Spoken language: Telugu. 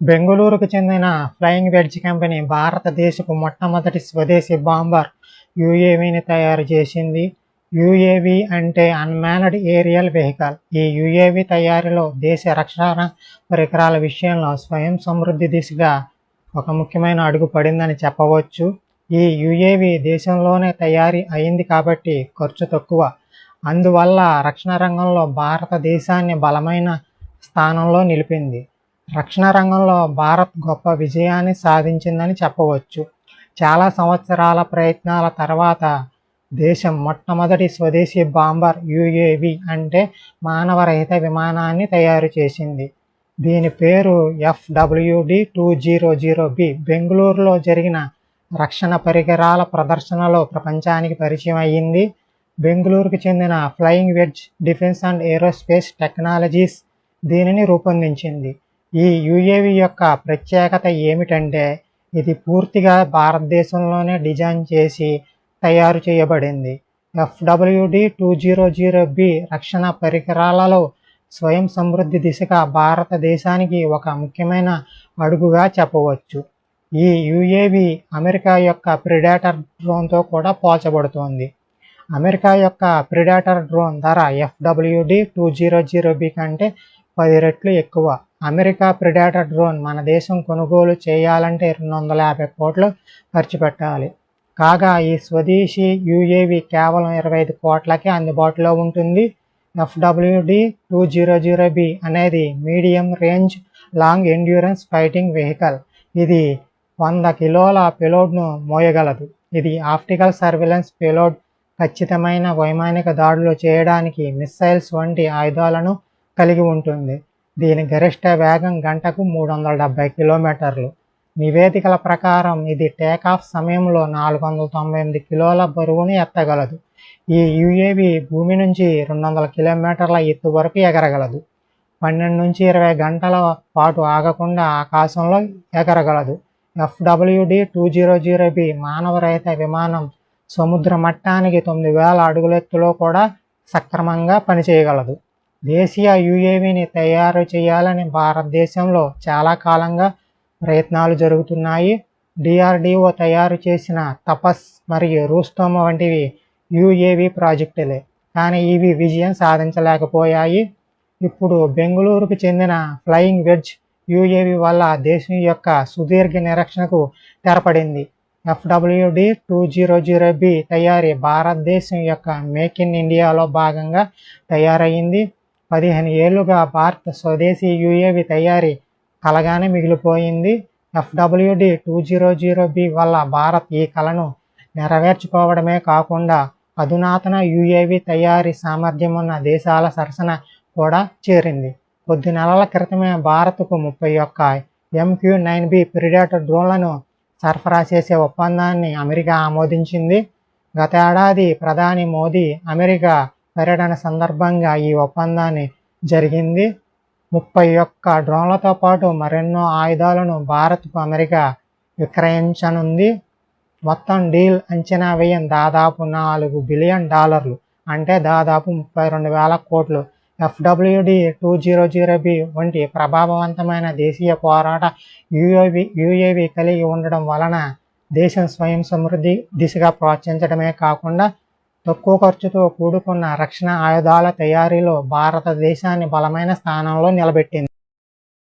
బెంగళూరుకు చెందిన ఫ్లయింగ్ వెడ్జ్ కంపెనీ భారతదేశపు మొట్టమొదటి స్వదేశీ బాంబర్ యుఏవిని తయారు చేసింది. యుఏవి అంటే అన్మానడ్ ఏరియల్ వెహికల్ ఈ యుఏవి తయారీలో దేశ రక్షణ పరికరాల విషయంలో స్వయం సమృద్ధి దిశగా ఒక ముఖ్యమైన అడుగు పడిందని చెప్పవచ్చు. ఈ యుఏవి దేశంలోనే తయారీ అయింది కాబట్టి ఖర్చు తక్కువ. అందువల్ల రక్షణ రంగంలో భారతదేశాన్ని బలమైన స్థానంలో నిలిపింది. రక్షణ రంగంలో భారత్ గొప్ప విజయాన్ని సాధించిందని చెప్పవచ్చు. చాలా సంవత్సరాల ప్రయత్నాల తర్వాత దేశం మొట్టమొదటి స్వదేశీ బాంబర్ యుఏవి అంటే మానవరహిత విమానాన్ని తయారు చేసింది. దీని పేరు FWD two zero zero B. బెంగళూరులో జరిగిన రక్షణ పరికరాల ప్రదర్శనలో ప్రపంచానికి పరిచయం అయ్యింది. బెంగళూరుకు చెందిన flying wedge defence and aerospace technologies దీనిని రూపొందించింది. ఈ యుఏవి యొక్క ప్రత్యేకత ఏమిటంటే ఇది పూర్తిగా భారతదేశంలోనే డిజైన్ చేసి తయారు చేయబడింది. FWD two zero zero B రక్షణ పరికరాలలో స్వయం సమృద్ధి దిశగా భారతదేశానికి ఒక ముఖ్యమైన అడుగుగా చెప్పవచ్చు. ఈ యుఏవి అమెరికా యొక్క ప్రిడేటర్ డ్రోన్తో కూడా పోల్చబడుతోంది. అమెరికా యొక్క ప్రిడేటర్ డ్రోన్ ధర FWD two zero zero B కంటే పది రెట్లు ఎక్కువ. అమెరికా ప్రిడేటర్ డ్రోన్ మన దేశం కొనుగోలు చేయాలంటే రెండు వందల యాభై కోట్లు ఖర్చు పెట్టాలి. కాగా ఈ స్వదేశీ యుఏవి కేవలం ఇరవై ఐదు కోట్లకే అందుబాటులో ఉంటుంది. FWD two zero zero B అనేది medium range long endurance fighting vehicle. ఇది వంద కిలోల పెలోడ్ను మోయగలదు. ఇది ఆప్టికల్ సర్వేలెన్స్ పెలోడ్. ఖచ్చితమైన వైమానిక దాడులు చేయడానికి మిస్సైల్స్ వంటి ఆయుధాలను కలిగి ఉంటుంది. దీని గరిష్ట వేగం గంటకు మూడు వందల డెబ్బై కిలోమీటర్లు. నివేదికల ప్రకారం ఇది టేకాఫ్ సమయంలో నాలుగు వందల తొంభై ఎనిమిది కిలోల బరువును ఎత్తగలదు. ఈ యుఏవి భూమి నుంచి రెండు వందల కిలోమీటర్ల ఎత్తు వరకు ఎగరగలదు. పన్నెండు నుంచి ఇరవై గంటల పాటు ఆగకుండా ఆకాశంలో ఎగరగలదు. FWD two zero zero B మానవరహిత విమానం సముద్ర మట్టానికి తొమ్మిది వేల అడుగుల ఎత్తులో కూడా సక్రమంగా పనిచేయగలదు. దేశీయ యుఏవిని తయారు చేయాలని భారతదేశంలో చాలా కాలంగా ప్రయత్నాలు జరుగుతున్నాయి. డిఆర్డిఓ తయారు చేసిన తపస్ మరియు రూస్తోమ వంటివి యుఏవి ప్రాజెక్టులే. కానీ ఇవి విజయం సాధించలేకపోయాయి. ఇప్పుడు బెంగళూరుకు చెందిన ఫ్లయింగ్ వెడ్జ్ యుఏవి వల్ల దేశం యొక్క సుదీర్ఘ నిరీక్షణకు తెరపడింది. FWD two zero zero B తయారీ భారతదేశం యొక్క మేక్ ఇన్ ఇండియాలో భాగంగా తయారయ్యింది పదిహేను ఏళ్ళుగా భారత స్వదేశీ యుఏవి తయారీ కలగానే మిగిలిపోయింది. FWD two zero zero B వల్ల భారత్ ఈ కళను నెరవేర్చుకోవడమే కాకుండా అధునాతన యుఏవి తయారీ సామర్థ్యం ఉన్న దేశాల సరసన కూడా చేరింది. కొద్ది నెలల క్రితమే భారత్కు ముప్పై ఒక్క ఎంక్యూ నైన్ బి ప్రిడేటర్ డ్రోన్లను సరఫరా చేసే ఒప్పందాన్ని అమెరికా ఆమోదించింది. గత ఏడాది ప్రధాని మోదీ అమెరికా పర్యటన సందర్భంగా ఈ ఒప్పందాన్ని జరిగింది. ముప్పై ఒక్క డ్రోన్లతో పాటు మరెన్నో ఆయుధాలను భారత్కు అమెరికా విక్రయించనుంది. మొత్తం డీల్ అంచనా వ్యయం దాదాపు నాలుగు బిలియన్ డాలర్లు అంటే దాదాపు ముప్పై రెండు వేల కోట్లు. FWD two zero zero B వంటి ప్రభావవంతమైన దేశీయ పోరాట యుఏవి యుఏవి కలిగి ఉండడం వలన దేశం స్వయం సమృద్ధి దిశగా ప్రోత్సహించడమే కాకుండా తక్కువ ఖర్చుతో కూడుకున్న రక్షణ ఆయుధాల తయారీలో భారతదేశాన్ని బలమైన స్థానంలో నిలబెట్టింది.